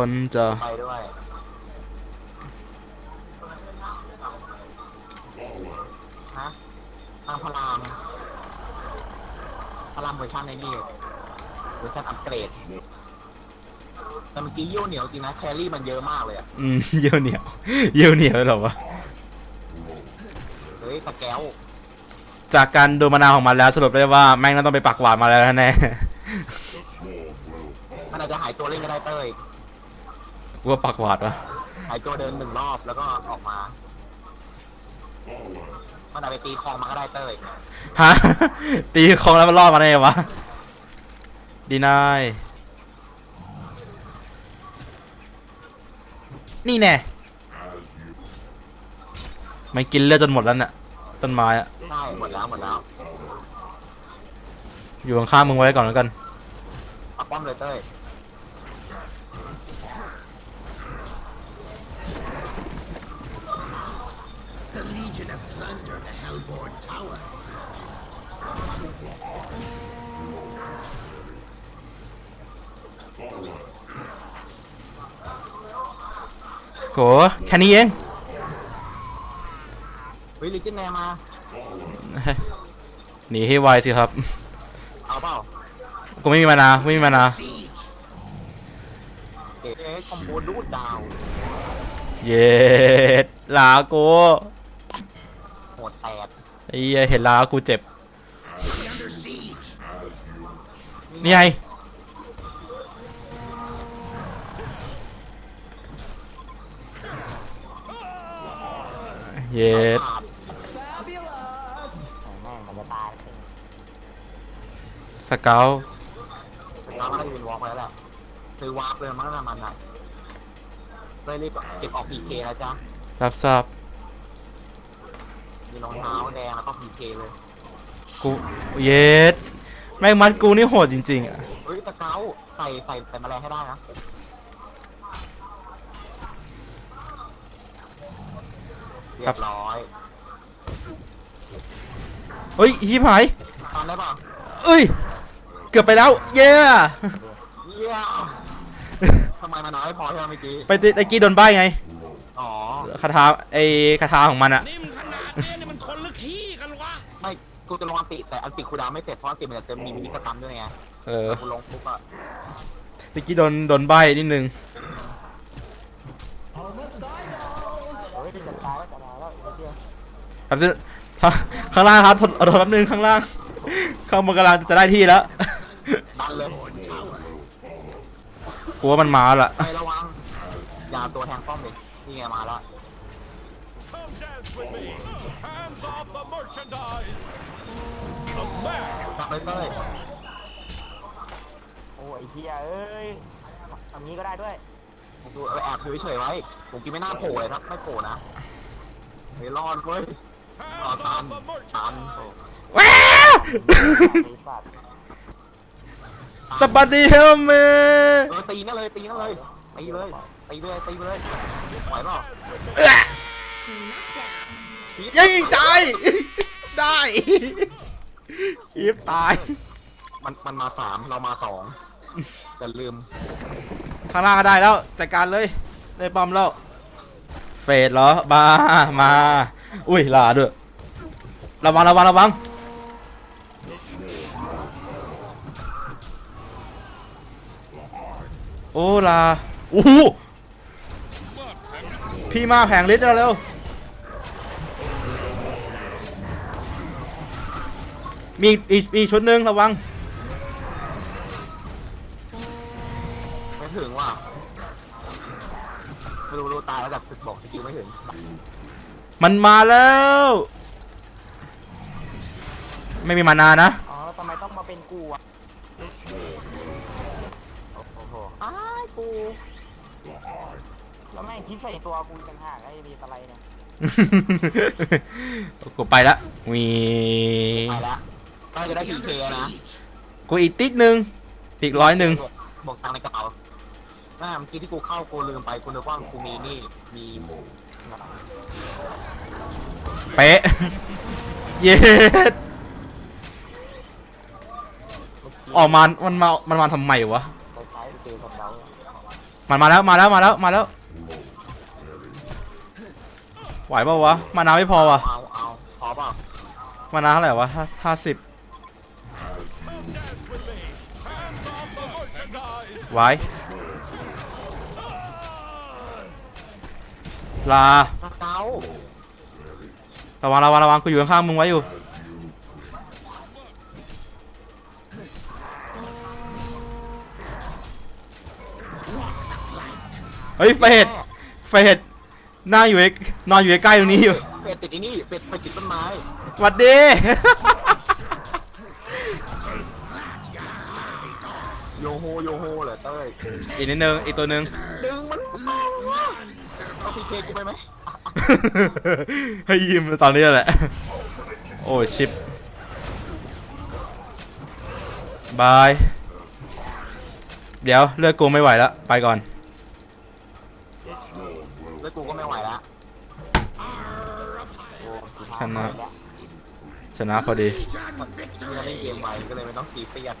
คนจะไปด้วยฮะทางพลามพลามเวอร์ชันในนี่เวอร์ชันอัปเกรดแต่เมื่อกี้เยี่ยวเหนียวจริงนะแครี่มันเยอะมากเลยอะอืมเยี่ยวเหนียว เยี่ยวเหนียวเลยเหรอวะเฮ้ยตะแก้ว จากการดูมานาวของมันแล้วสรุปได้ว่าแม่งน่าต้องไปปักหวานมาแล้วแน่มันอาจจะหายตัวเล่นก็ได้เต้ย กูว่าปักหวานวะหายตัวเดินหนึ่งรอบแล้วก็ออกมามันอาจไปตีคลองมาก็ได้เต้ยฮะ ตีคองแล้วมันรอดมาได้ไงวะ ดีนาย นี่แน่ไม่กินเลือดจนหมดแล้วน่ะ ต้นไม้อะใช่หมดแล้วหมดแล้วอยู่ข้างๆมึงไว้ก่อนแล้วกัน เอาป้อมเลยเต้ย โหแค่นี้เอง เฮ้ยลิจินแนมา หนีให้ไวสิครับ เอาเปล่ากูไม่มีมานาไม่มีมานา เอ๊ะคอมโบดูดดาว เย็ดลากูโหด แตกไอ้เหี้ยเห็นลากูเจ็บ นี่ไงเย็ดขาดแม่งมันจะตายสเกลแล้วก็ได้ยืนวอล์กไปแล้วแหละซื้อวาร์ปเลยมั้งนะมันอะเลยรีบเก็บออกพีเคแล้วจ้ะรับทราบ มีรองเท้าแดงแล้วก็พีเคเลยกูเย็ดแม่งมัดกูนี่โหดจริงๆอะเฮ้ยตะเก้าใส่ใส่ใส่แมลงให้ได้นะเรียบร้อยเฮ้ยฮิบหายทำได้ป่ะเอ้ย เกือบไปแล้ว เย้เยี่ยมทำไมมันน้อยพอใช่ไหมเมื่อกี้ไปตะกี้โดนใบไงอ๋อคาถาไอคาถาของมันอะนี่มันขนาดนี้ กูจะลงอันติแต่อันติคูลดาวน์ไม่เสร็จเพราะอันติมันจะมีมินิสตัมด้วยไงเออกูลงปุ๊บอะตะกี้โดนโดนใบนิดนึงเฮ้ยจะตายแล้วจะตายแล้วไอ้เหี้ยครับซึ่งข้างล่างครับทนทนแป๊บนึงข้างล่าง ข้างบนกำลังจะได้ที่แล้ว ดันเลยกูว่ามันมาแล้วล่ะไประวังอย่าตัวแทงป้อมเลยนี่ไงมาแล้ว Come dance with me Hands off the merchandise The man จับไปเต้ยโอ้ยไอ้เหี้ยเอ้ยทำนี้ก็ได้ด้วยดูเออแอบถือเฉยๆไว้ ผมกินไม่น่าโผล่เลยครับ ไม่โผล่นะเฮ้ยรอดเว้ยรอ Hands ตัน off the ตัน merchandise ว้าวไอ้สัตว์สบัดดีเฮลเมเออตีนั่นเลยตีนั่นเลยตีเลยตีเลยตีเลยไหวเปล่าเอ้อยังตาย ได้คีบตาย มันมันมาสามเรามาสองแต่ลืมข้างล่างก็ได้แล้วจัดการเลยได้ปอมแล้วเฟดเหรอบ้ามาอุ้ยลาด้วยระวังระวังระวังโอ้ลาโอ้โหพี่มาแผงลิตรเร็ว มีอีกอีกอีกชุดหนึ่งระวัง ไม่ถึงว่ะไม่รู้รู้ตายแล้วจากตึกบอกสกิลไม่ถึงมันมาแล้ว ไม่มีมานานะ อ๋อทำไมต้องมาเป็นกูอะโอ้โหอ้ายกูแล้วแม่งคิดใส่ตัวกูต่างหากไอ้ดีอะไรเนี่ย กูไปละวีไปละก็จะได้พีเคนะกูอีกติดหนึ่งอีกร้อยหนึ่งบอกบอกตังค์ในกระเป๋าแม่เมื่อกี้ที่กูเข้ากูลืมไปกูนึกว่ากูมีนี่มีเป๊ะ เย็ดออกมา มันมา มันมาทำไมวะไปใช้เจอกับเรามันมาแล้ว มาแล้ว มาแล้ว มาแล้ว ไหวเปล่าวะ มานาไม่พอวะเอาเอาพอเปล่ามานาเท่าไหร่วะห้าสิบ ไว้ลาสเการะวังระวังระวังกูอยู่ข้างๆมึงไว้อยู่เฮ้ยเฟดเฟดนั่งอยู่ไอ้นอนอยู่ใกล้ๆตรงนี้อยู่ เป็ดติดไอ้นี่เป็ดไปติดต้นไม้ หวัดดี อีกนิดนึงอีกตัวหนึ่งดึงมันเอาพีเคกูไปไหมให้ยิ้มตอนนี้แหละ โอ้ชิปบาย เดี๋ยวเลือกกูไม่ไหวแล้ว ไปก่อน แล้วกูก็ไม่ไหวละชนะ ชนะพอดีเมื่อเล่นเกมไวก็เลยไม่ต้องตีเปียด